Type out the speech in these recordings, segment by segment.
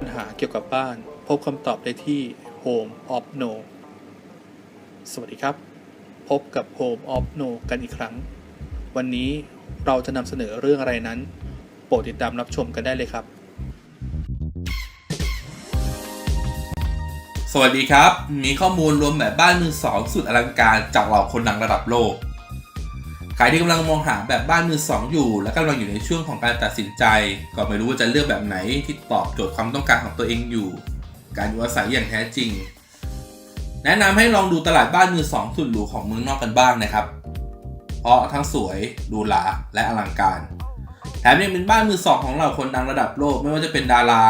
ปัญหาเกี่ยวกับ้าน พบคำตอบได้ที่ Home of No สวัสดีครับ พบกับ Home of No กันอีกครั้ง วันนี้เราจะนำเสนอเรื่องอะไรนั้น โปรดติดตามรับชมกันได้เลยครับ สวัสดีครับ มีข้อมูลรวมแบบบ้านมือสองสุดอลังการจากเหล่าคนดังระดับโลก ใครที่กำลังมองหาแบบบ้านมือสองอยู่ และกำลังอยู่ในช่วงของการตัดสินใจ ก็ไม่รู้ว่าจะเลือกแบบไหนที่ตอบโจทย์ความต้องการของตัวเองอยู่ การอยู่อาศัยอย่างแท้จริง แนะนำให้ลองดูตลาดบ้านมือสองสุดหรูของเมืองนอกกันบ้างนะครับ เพราะทั้งสวยดูหราและอลังการ แถมยังเป็นบ้านมือสองของเหล่าคนดังระดับโลกไม่ว่าจะเป็นดารา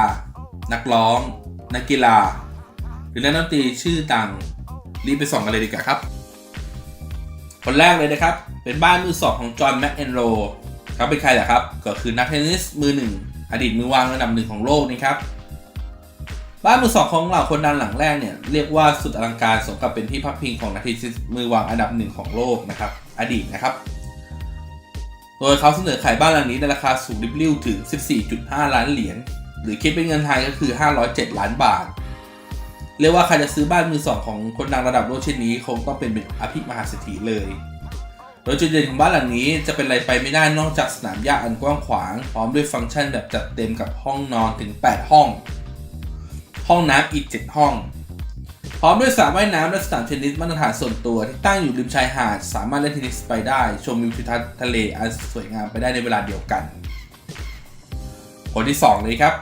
นักร้อง นักกีฬา หรือนักดนตรีชื่อดังรีบไปส่องกันเลยดีกว่าครับ คนแรกเลยนะครับ เป็นบ้านมือสองของจอห์นแมคเอนโรเขาเป็นใครล่ะครับ ก็คือนักเทนนิสมือหนึ่งอดีตมือวางระดับหนึ่งของโลกนี่ครับ บ้านมือสองของเหล่าคนดังหลังแรกเนี่ยเรียกว่าสุดอลังการสมกับเป็นที่พักพิงของนักเทนนิสมือวางอันดับหนึ่งของโลกนะครับ อดีตนะครับ โดยเขาเสนอขายบ้านหลังนี้ในราคาสูงริบลิ่วถึง 14.5 ล้านเหรียญ หรือคิดเป็นเงินไทยก็คือ 507 ล้านบาทเรียกว่าใครจะซื้อบ้านมือสองของคนดังระดับโลกเช่นนี้ คงต้องเป็นอภิมหาเศรษฐีเลย โดยจุดเด่นของบ้านหลังนี้จะเป็นอะไรไปไม่ได้นอกจากสนามหญ้าอันกว้างขวาง พร้อมด้วยฟังก์ชันแบบจัดเต็มกับห้องนอนถึง 8 ห้อง ห้องน้ำอีก 7 ห้อง พร้อมด้วยสระว่ายน้ำและสนามเทนนิสมาตรฐานส่วนตัวที่ตั้งอยู่ริมชายหาด สามารถเล่นเทนนิสไปได้ ชมวิวทิวทัศน์ทะเลอันสวยงามไปได้ในเวลาเดียวกันคนที่ 2 เลยครับ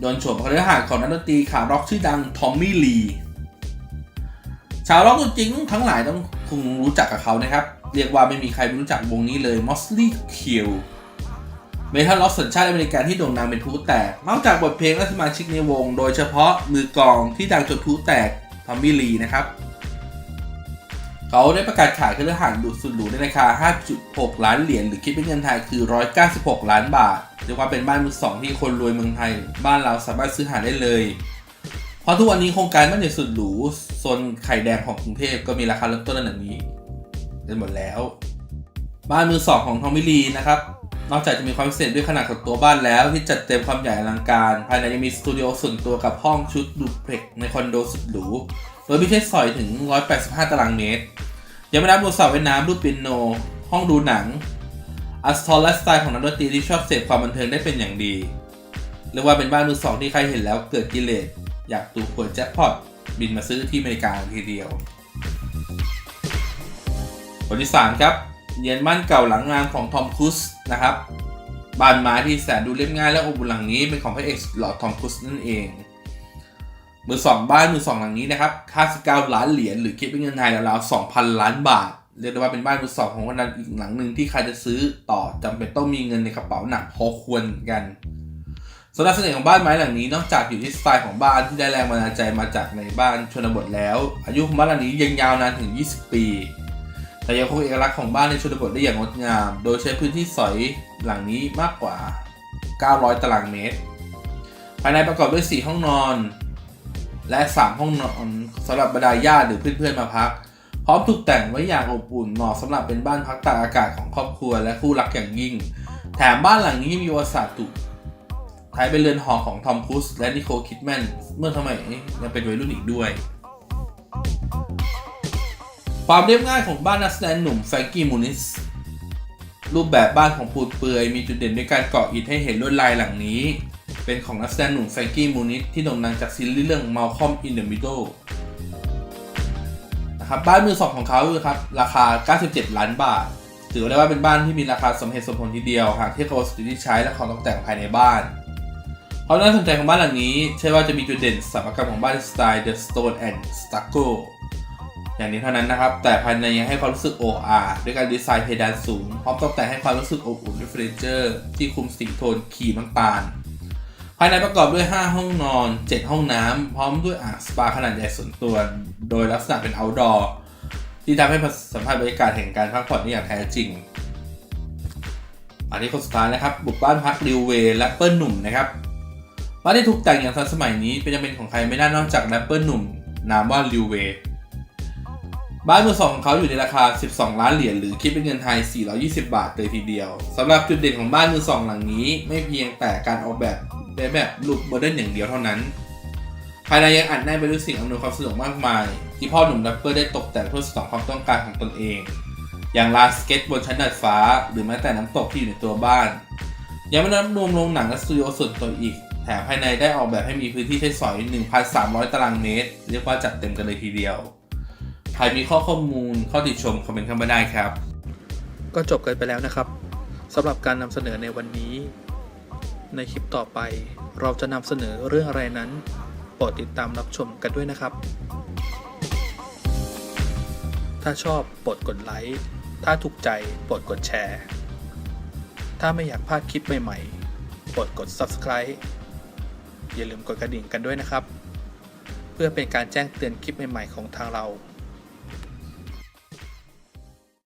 โดนโฉมพฤหัสของนักดนตรีขาร็อกชื่อดังทอมมี่ลีชาวร็อกตัวจริงทั้งหลายต้องคงรู้จักกับเขานะครับ เรียกว่าไม่มีใครรู้จักวงนี้เลย Mosley Q เมทัลล็อกสัญชาติอเมริกันที่โด่งดังเป็นพลุแตก นอกจากบทเพลงและสมาชิกในวง โดยเฉพาะมือกองที่ดังจนพลุแตกทอมมี่ลีนะครับ เขาได้ประกาศขายเครื่องหันดูดสุดหรูในราคา 5.6 ล้านเหรียญหรือคิดเป็นเงินไทยคือ 196 ล้านบาทเรียกว่าเป็นบ้านมือสองที่คนรวยเมืองไทย บ้านเราสามารถซื้อหาได้เลย เพราะทุกวันนี้โครงการบ้านใหญ่สุดหรูโซนไข่แดงของกรุงเทพก็มีราคาเริ่มต้นระดับนี้ เป็นหมดแล้ว บ้านมือสองของทอมมิลีนะครับ นอกจากจะมีความพิเศษด้วยขนาดของตัวบ้านแล้วที่จัดเต็มความใหญ่อลังการ ภายในยังมีสตูดิโอส่วนตัวกับห้องชุดดูเพล็กในคอนโดสุดหรู โดยมีใช้สอยถึง 185 ตารางเมตร ยังไม่นับบนสระว่ายน้ำรูปเปียโน ห้องดูหนังอัสทอลและสไตล์ของนักดนตรีที่ชอบเสพความบันเทิงได้เป็นอย่างดีเรียกว่าเป็นบ้านมือสองที่ใครเห็นแล้วเกิดกิเลสอยากตูขวดแจ็คพอตบินมาซื้อที่อเมริกาทีเดียว คนที่สามครับเย็นบ้านเก่าหลังงานของทอมครูซนะครับบ้านไม้ที่แสนดูเรียบง่ายและอบอุ่นหลังนี้เป็นของพระเอกหล่อทอมครูซนั่นเองมือสองบ้านมือสองหลังนี้นะครับ59ล้านเหรียญหรือคิดเป็นเงินไทยราวๆ2,000ล้านบาทเรียกได้ว่าเป็นบ้านมือสองของคนนั้นอีกหลังหนึ่งที่ใครจะซื้อต่อจำเป็นต้องมีเงินในกระเป๋าหนักพอควรกันสำหรับเสน่ห์ของบ้านไม้หลังนี้นอกจากอยู่ที่สไตล์ของบ้านที่ได้แรงบันดาลใจมาจากในบ้านชนบทแล้ว อายุของบ้านหลังนี้ยังยาวนานถึง 20 ปี แต่ยังคงเอกลักษณ์ของบ้านในชนบทได้อย่างงดงาม โดยใช้พื้นที่สอยหลังนี้มากกว่า 900 ตารางเมตร ภายในประกอบด้วย 4 ห้องนอน และ 3 ห้องนอนสำหรับบรรดาญาติหรือเพื่อนๆมาพัก พร้อมตกแต่งไว้อย่างอบอุ่นเหมาะสำหรับเป็นบ้านพักตากอากาศของครอบครัวและคู่รักอย่างยิ่ง แถมบ้านหลังนี้มีประวัติศาตร์ถูกใช้เป็นเรือนหอของทอมครูซและนิโคลคิดแมนเมื่อสมัยยังเป็นวัยรุ่นอีกด้วย ความเรียบง่ายของบ้านนักแสดงหนุ่มแฟรงกี้มูนิส รูปแบบบ้านของปูดเปลือยมีจุดเด่นด้วยการเกาะอิฐให้เห็นลวดลายหลังนี้ เป็นของนักแสดงหนุ่มแฟรงกี้มูนิสที่โด่งดังจากซีรีส์เรื่อง Malcolm in the Middle นะครับบ้านมือสองของเขาครับราคา 97 ล้านบาท ถือได้ว่าเป็นบ้านที่มีราคาสมเหตุสมผลทีเดียวหากเทียบกับวัสดุที่ใช้และของตกแต่งภายในบ้านความน่าสนใจของบ้านหลังนี้ใช่ว่าจะมีจุดเด่นสถาปัตยกรรมของบ้านสไตล์ The Stone and Stucco อย่างนี้เท่านั้นนะครับ แต่ภายในยังให้ความรู้สึก OR ด้วยการดีไซน์เพดานสูงพร้อมตกแต่งให้ความรู้สึกอบอุ่นด้วยเฟอร์นิเจอร์ที่คุมสีโทนขีน้ำตาลภายในประกอบด้วย 5 ห้องนอน 7 ห้องน้ำพร้อมด้วยอ่างสปาขนาดใหญ่ส่วนตัว โดยลักษณะเป็น outdoor ที่ทำให้สัมผัสบรรยากาศแห่งการพักผ่อนได้อย่างแท้จริง อันนี้คนสุดท้ายนะครับ บุกบ้านพักริวเวย์และเปิ้ลหนุ่มนะครับบ้านที่ถูกแต่งอย่างทันสมัยนี้เป็นจะเป็นของใครไม่ได้นอกจากแรปเปอร์หนุ่มนามว่าริวเวย์ บ้านมือสองของเขาอยู่ในราคา 12 ล้านเหรียญหรือคิดเป็นเงินไทย 420 บาทเลยทีเดียวสำหรับจุดเด่นของบ้านมือสองหลังนี้ ไม่เพียงแต่การออกแบบในแบบรูปโมเดิร์นอย่างเดียวเท่านั้น ภายในยังอัดแน่นไปด้วยสิ่งอำนวยความสะดวกมากมาย ที่พ่อหนุ่มแรปเปอร์ได้ตกแต่งเพื่อสนองความต้องการของตนเอง อย่างลานสเก็ตบนชั้นดาดฟ้า หรือแม้แต่น้ำตกที่อยู่ในตัวบ้าน ยังไม่นับรวมโรงหนังและสตูดิโอส่วนตัวอีก แถมภายในได้ออกแบบให้มีพื้นที่ใช้สอย 1,300 ตารางเมตร เรียกว่าจัดเต็มกันเลยทีเดียว ใครมีข้อข้อมูลข้อติชมคอมเมนต์เข้ามาได้ครับ ก็จบกันไปแล้วนะครับสำหรับการนำเสนอในวันนี้ ในคลิปต่อไป เราจะนำเสนอเรื่องอะไรนั้นโปรดติดตามรับชมกันด้วยนะครับ ถ้าชอบโปรดกดไลค์ถ้าถูกใจโปรดกดแชร์ ถ้าไม่อยากพลาดคลิปใหม่ๆโปรดกด subscribe อย่าลืมกดกระดิ่งกันด้วยนะครับ เพื่อเป็นการแจ้งเตือนคลิปใหม่ๆของทางเรา